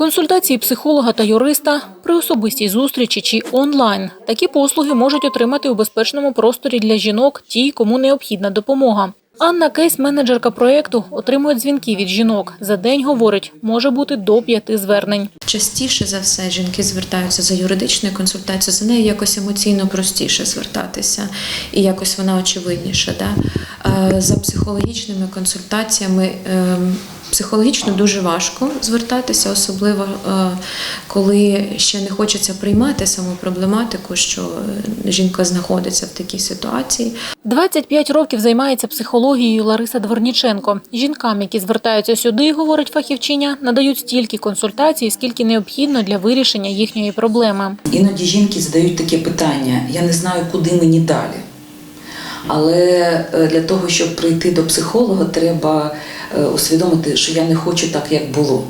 Консультації психолога та юриста при особистій зустрічі чи онлайн. Такі послуги можуть отримати у безпечному просторі для жінок ті, кому необхідна допомога. Анна Кейс, менеджерка проєкту, отримує дзвінки від жінок. За день, говорить, може бути до п'яти звернень. Частіше за все жінки звертаються за юридичною консультацією, за нею якось емоційно простіше звертатися, і якось вона очевидніша. Да? Е, За психологічними консультаціями ем, психологічно дуже важко звертатися, особливо е, коли ще не хочеться приймати саму проблематику, що е, жінка знаходиться в такій ситуації. 25 років займається психологією Лариса Дворніченко. Жінкам, які звертаються сюди, говорить фахівчиня, надають стільки консультацій, скільки необхідно для вирішення їхньої проблеми. Іноді жінки задають таке питання: я не знаю, куди мені далі. Але е, для того, щоб прийти до психолога, треба е, усвідомити, що я не хочу так, як було.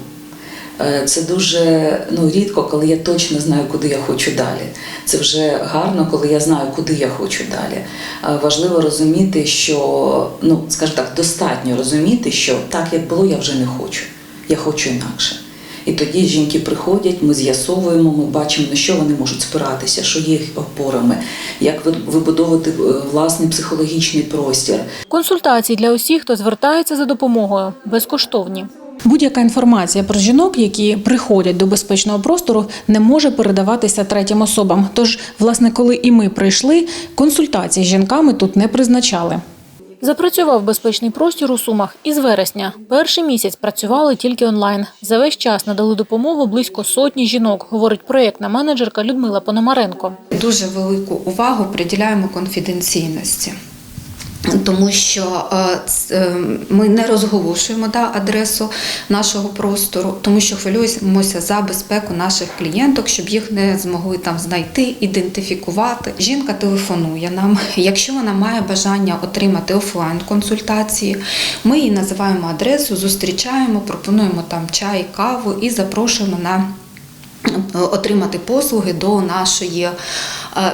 Е, Це дуже ну, рідко, коли я точно знаю, куди я хочу далі. Це вже гарно, коли я знаю, куди я хочу далі. Важливо розуміти, що, ну, скажімо так, достатньо розуміти, що так, як було, я вже не хочу. Я хочу інакше. І тоді жінки приходять, ми з'ясовуємо, ми бачимо, на що вони можуть спиратися, що є їх опорами, як ви- вибудовувати е, власний психологічний простір. Консультації для усіх, хто звертається за допомогою, безкоштовні. Будь-яка інформація про жінок, які приходять до безпечного простору, не може передаватися третім особам. Тож, власне, коли і ми прийшли, консультації з жінками тут не призначали. Запрацював безпечний простір у Сумах із вересня. Перший місяць працювали тільки онлайн. За весь час надали допомогу близько сотні жінок, говорить проєктна менеджерка Людмила Пономаренко. дуже велику увагу приділяємо конфіденційності. Тому що е, е, ми не розголошуємо да, адресу нашого простору, тому що хвилюємося за безпеку наших клієнток, щоб їх не змогли там знайти, ідентифікувати. Жінка телефонує нам. Якщо вона має бажання отримати офлайн консультації, ми їй називаємо адресу, зустрічаємо, пропонуємо там чай, каву і запрошуємо на отримати послуги до нашої е,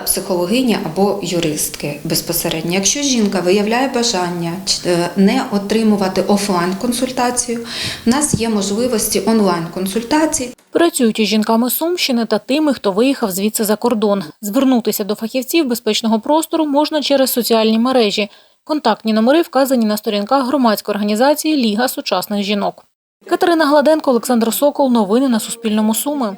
психологині або юристки безпосередньо. Якщо жінка виявляє бажання е, не отримувати офлайн консультацію, в нас є можливості онлайн консультацій. Працюють із жінками Сумщини та тими, хто виїхав звідси за кордон. Звернутися до фахівців безпечного простору можна через соціальні мережі. Контактні номери вказані на сторінках громадської організації Ліга сучасних жінок. Катерина Гладенко, Олександр Сокол. Новини на Суспільному Суми.